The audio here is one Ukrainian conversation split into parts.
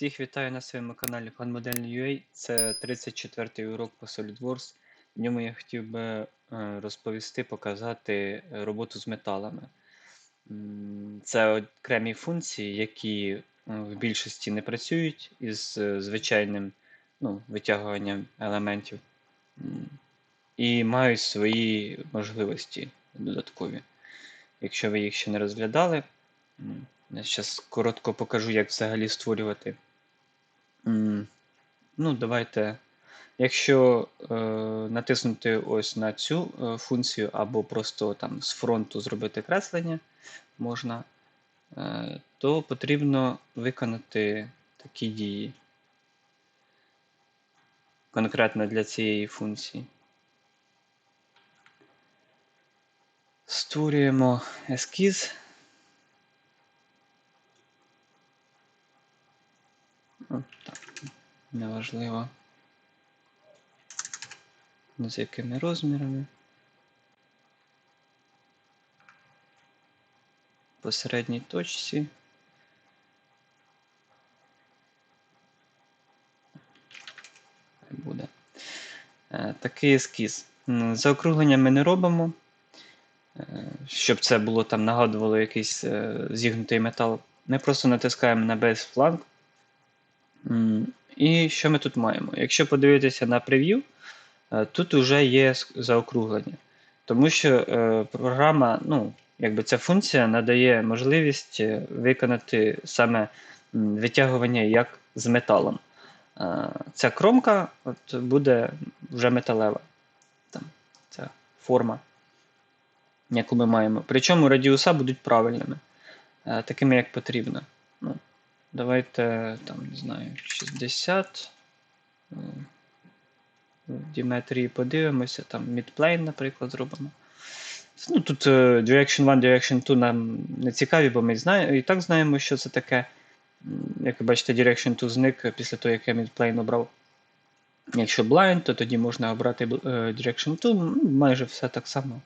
Всіх вітаю на своєму каналі FunModel.ua. Це 34-й урок по SolidWorks. В ньому я хотів би е, розповісти, показати роботу з металами. Це окремі функції, які е, в більшості не працюють із е, звичайним ну, витягуванням елементів і мають свої можливості додаткові. Якщо ви їх ще не розглядали, я зараз коротко покажу, як взагалі створювати. Ну, давайте. Якщо е, натиснути ось на цю е, функцію, або просто там з фронту зробити креслення можна, е, то потрібно виконати такі дії конкретно для цієї функції. Створюємо ескіз. Ну, так, неважливо. З якими розмірами. По середній точці. Буде. Е, Такий ескіз. Заокруглення ми не робимо, е, щоб це було там нагадувало якийсь е, зігнутий метал. Ми просто натискаємо на Base Flank. І що ми тут маємо? Якщо подивитися на прев'ю, е, тут вже є заокруглення. Тому що е, програма, ну, якби ця функція надає можливість е, виконати саме витягування як з металом. Ця кромка от, буде вже металева. Там, ця форма, яку ми маємо. Причому радіуса будуть правильними, такими, як потрібно. Ну, Давайте, там, не знаю, 60. е, діметрії подивимося, там midplane, наприклад, зробимо. Ну, Тут е, Direction 1, Direction 2 нам не цікаві, бо ми знає, і так знаємо, що це таке. Як ви бачите, Direction 2 зник після того, як я midplane обрав. Якщо blind, то тоді можна обрати е, Direction 2, ну, майже все так само,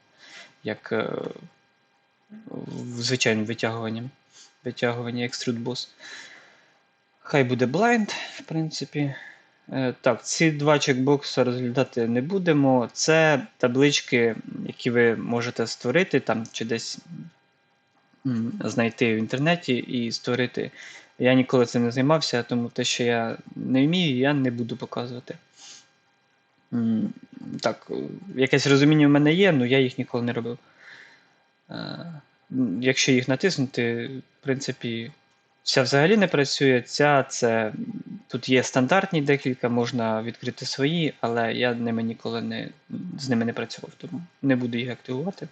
як звичайним витягуванням. Витягування Extrude Boss. Хай буде blind, в принципі. Е, Так, ці два чекбокси розглядати не будемо. Це таблички, які ви можете створити там чи десь знайти в інтернеті і створити. Я ніколи цим не займався, тому те, що я не вмію, я не буду показувати. Так, якесь розуміння в мене є, але я їх ніколи не робив. Е, Якщо їх натиснути, в принципі, ця взагалі не працює. Ця це тут є стандартні декілька, можна відкрити свої, але я ними ніколи не, з ними не працював, тому не буду їх активувати.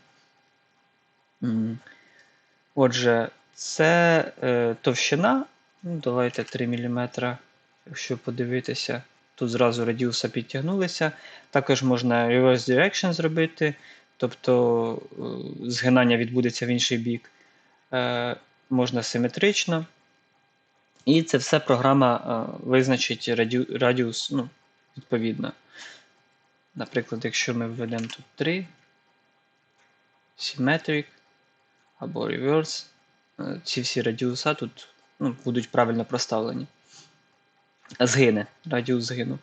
Отже, це е, товщина. Ну, давайте 3 мм, якщо подивитися. Тут зразу радіуса підтягнулися. Також можна reverse direction зробити, тобто е, згинання відбудеться в інший бік. Е, можна симетрично. І це все програма е, визначить радіус ну, відповідно. Наприклад, якщо ми введемо тут 3, Symmetric або Reverse, е, ці всі радіуса тут ну, будуть правильно проставлені. Згине, радіус згину.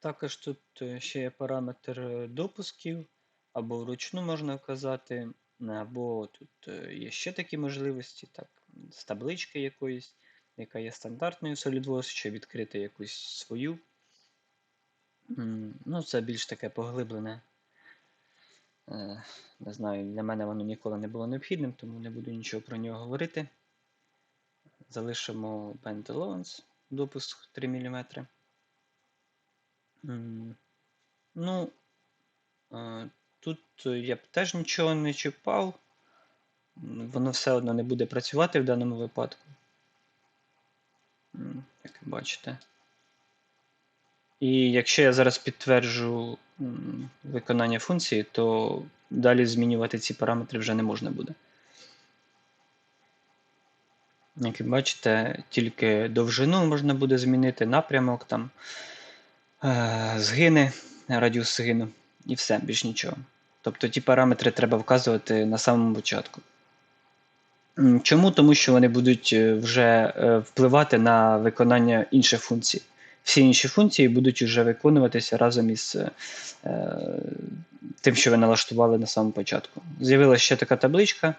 Також тут е, ще є параметр допусків, або вручну можна вказати, або тут є ще такі можливості, так, з таблички якоїсь, яка є стандартною SolidWorks, чи відкрити якусь свою. Ну, це більш таке поглиблене. Е, Не знаю, для мене воно ніколи не було необхідним, тому не буду нічого про нього говорити. Залишимо Bend Allowance, допуск 3 мм. Ну, е, тут я б теж нічого не чіпав. Воно все одно не буде працювати в даному випадку. Як бачите. І якщо я зараз підтверджу виконання функції, то далі змінювати ці параметри вже не можна буде. Як ви бачите, тільки довжину можна буде змінити, напрямок там, е, згини, радіус згину і все, більш нічого. Тобто ті параметри треба вказувати на самому початку. Чому? Тому що вони будуть е, вже е, впливати на виконання інших функцій. Всі інші функції будуть вже виконуватися разом із е, тим, що ви налаштували на самому початку. З'явилася ще така табличка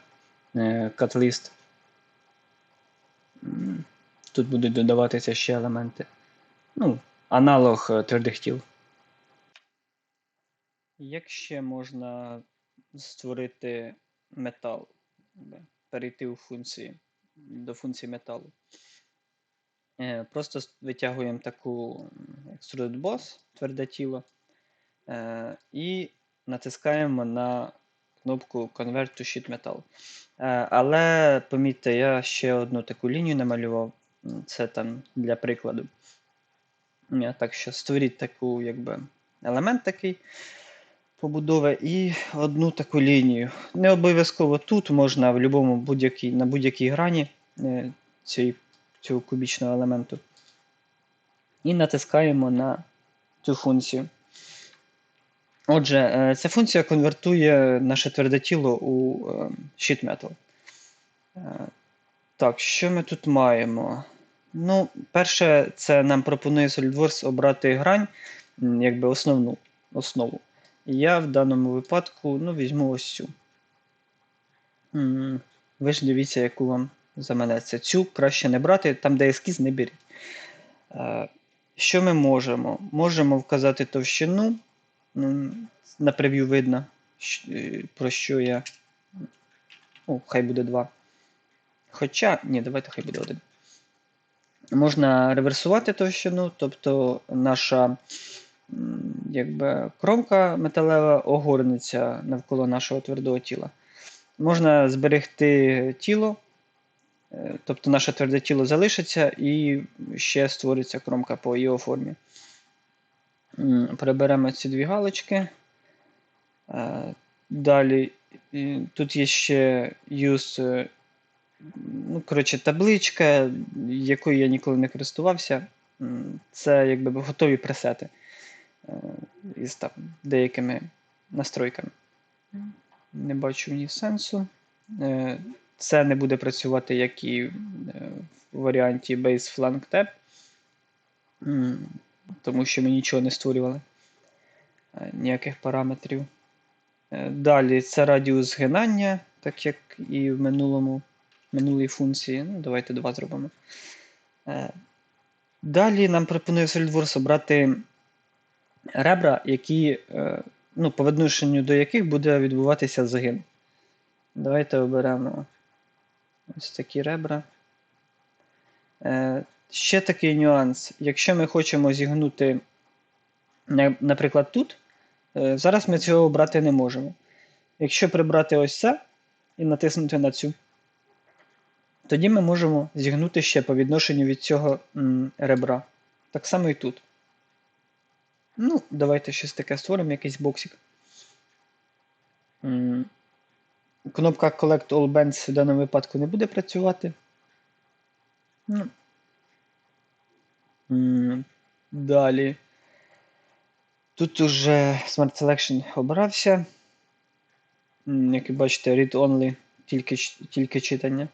е, CutList. Тут будуть додаватися ще елементи. Ну, аналог е, твердих тіл. Як ще можна створити метал? Перейти у функції до функції металу? Е, Просто витягуємо таку м, Extruded Boss, тверде тіло, е, і натискаємо на кнопку Convert to Sheet Metal. Е, Але помітьте, я ще одну таку лінію намалював. Це там для прикладу. Так що створіть таку, якби, елемент такий побудови і одну таку лінію. Не обов'язково тут можна в будь-якій, на будь-якій грані е, цієї, цього кубічного елементу. І натискаємо на цю функцію. Отже, е, ця функція конвертує наше тверде тіло у sheet metal. Е, Так, що ми тут маємо? Ну, перше, це нам пропонує SolidWorks обрати грань, якби основну основу. Я в даному випадку ну, візьму ось цю. Ви ж дивіться, яку вам заманеться. Цю краще не брати, там, де ескіз, не беріть. Е, Що ми можемо? Можемо вказати товщину. На прев'ю видно, е, про що я. Ну, хай буде 2. Хоча, ні, давайте хай буде 1. Можна реверсувати товщину, тобто наша якби, кромка металева огорнеться навколо нашого твердого тіла. Можна зберегти тіло, е, тобто наше тверде тіло залишиться і ще створиться кромка по його формі. Приберемо ці дві галочки. Е, Далі тут є ще use, е, ну, коротше, табличка, якою я ніколи не користувався. Це якби готові пресети із там деякими настройками. Не бачу в ній сенсу. Е, Це не буде працювати, як і е, в варіанті Base Flank Tab, тому що ми нічого не створювали, е, ніяких параметрів. Е, Далі це радіус згинання, так як і в минулому, минулій функції. Ну, давайте два зробимо. Е, Далі нам пропонує SolidWorks обрати ребра, які, е, ну, по відношенню до яких буде відбуватися загин. Давайте оберемо ось такі ребра. Е, Ще такий нюанс. Якщо ми хочемо зігнути, наприклад, тут, е, зараз ми цього обрати не можемо. Якщо прибрати ось це і натиснути на цю, тоді ми можемо зігнути ще по відношенню від цього ребра. Так само і тут. Ну, давайте щось таке створимо, якийсь боксик. Кнопка Collect All Bands в даному випадку не буде працювати. Ну. Далі. Тут уже Smart Selection обрався. Як ви бачите, read only, тільки, тільки читання.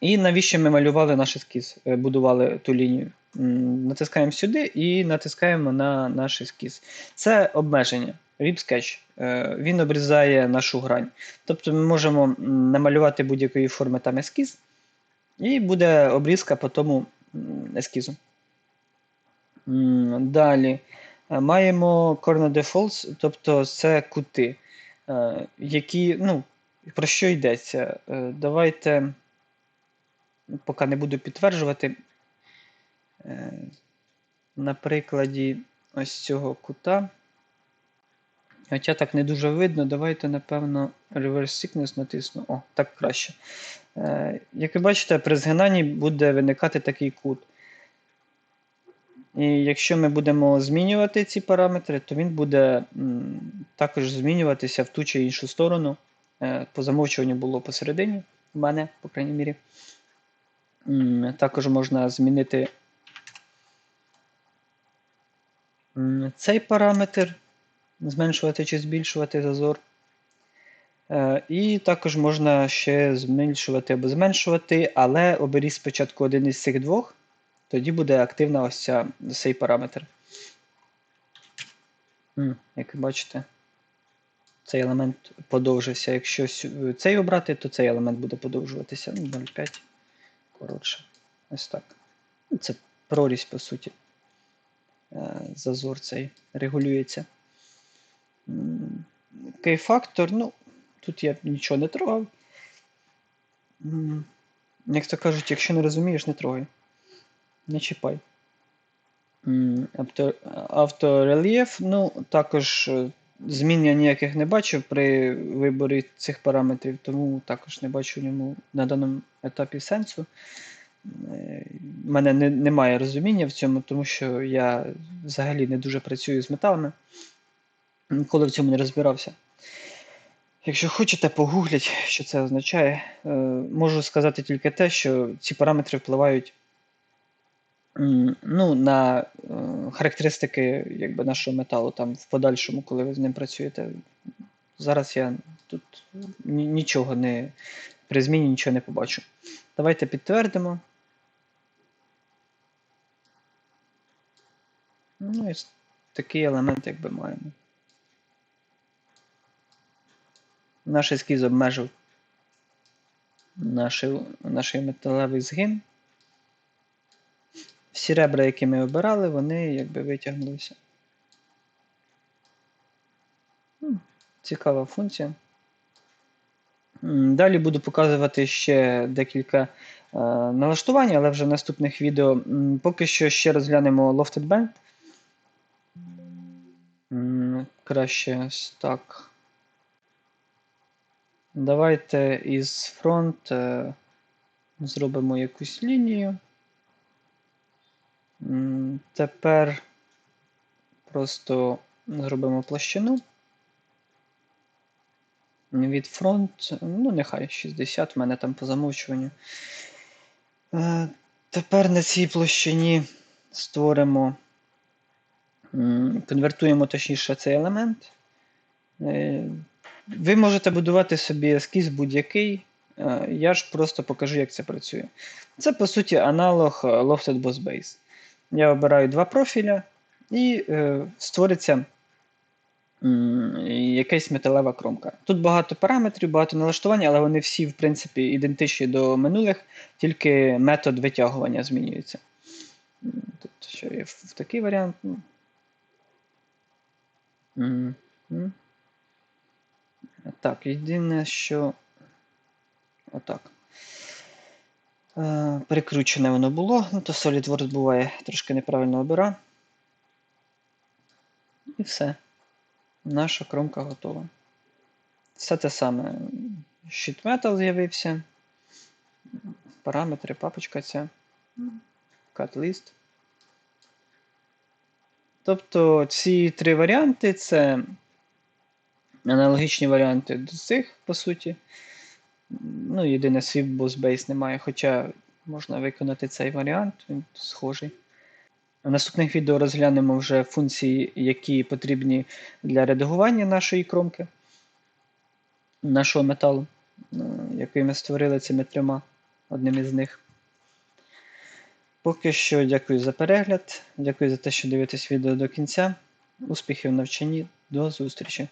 І навіщо ми малювали наш ескіз, е, будували ту лінію? Натискаємо сюди і натискаємо на наш ескіз. Це обмеження. Е, Він обрізає нашу грань. Тобто ми можемо намалювати будь-якої форми там ескіз, і буде обрізка по тому ескізу. Далі е, маємо corner defaults, тобто це кути, е, які, ну, про що йдеться? Е, Давайте, поки не буду підтверджувати, на прикладі ось цього кута. Хоча так не дуже видно, давайте, напевно, reverse thickness натисну. О, так краще. Е, Як ви бачите, при згинанні буде виникати такий кут. І якщо ми будемо змінювати ці параметри, то він буде також змінюватися в ту чи іншу сторону. Е, По замовчуванню було посередині, в мене, по крайній мірі. Також можна змінити цей параметр, зменшувати чи збільшувати зазор. Е, І також можна ще зменшувати або зменшувати, але оберіть спочатку один із цих двох, тоді буде активна ось ця, цей параметр. Як бачите, цей елемент подовжився. Якщо цей обрати, то цей елемент буде подовжуватися. Ну, 0,5 коротше. Ось так. Ну, Це прорізь, по суті. Е, Зазор цей регулюється. Кей-фактор, ну, тут я нічого не трогав. Як то кажуть, якщо не розумієш, не трогай. Не чіпай. Авторельєф, ну, також е, змін я ніяких не бачив при виборі цих параметрів, тому також не бачу в ньому на даному етапі сенсу. Е, У мене не, немає розуміння в цьому, тому що я взагалі не дуже працюю з металами. Ніколи в цьому не розбирався. Якщо хочете, погугліть, що це означає. Е, Можу сказати тільки те, що ці параметри впливають ну, на е, характеристики якби, нашого металу там, в подальшому, коли ви з ним працюєте. Зараз я тут нічого не при зміні нічого не побачу. Давайте підтвердимо. Ну, і такий елемент, якби маємо. Наш ескіз обмежив наш, наш металевий згин. Всі ребра, які ми обирали, вони якби витягнулися. Цікава функція. Далі буду показувати ще декілька е, налаштувань, але вже в наступних відео. Поки що ще розглянемо Lofted Band. Краще ось так. Давайте із фронт е, зробимо якусь лінію. Тепер просто зробимо площину. Від фронт, ну, нехай 60, в мене там по замовчуванню. Е, Тепер на цій площині створимо, конвертуємо точніше цей елемент. Е, Ви можете будувати собі ескіз будь-який. Е, Я ж просто покажу, як це працює. Це, по суті, аналог е, Lofted Boss Base. Я обираю два профіля і е, створиться м, якась металева кромка. Тут багато параметрів, багато налаштувань, але вони всі, в принципі, ідентичні до минулих, тільки метод витягування змінюється. Тут ще є в такий варіант. Так, єдине, що. Отак. Е, Перекручене воно було, ну то SolidWorks буває трошки неправильно обира. І все. Наша кромка готова. Все те саме. Sheet metal з'явився. Параметри, папочка ця. Cut list. Тобто ці три варіанти це аналогічні варіанти до цих, по суті. Ну, єдине, Swift Base немає, хоча можна виконати цей варіант, він схожий. В наступних відео розглянемо вже функції, які потрібні для редагування нашої кромки, нашого металу, е, який ми створили цими трьома, одним із них. Поки що дякую за перегляд, дякую за те, що дивитесь відео до кінця. Успіхів в навчанні, до зустрічі!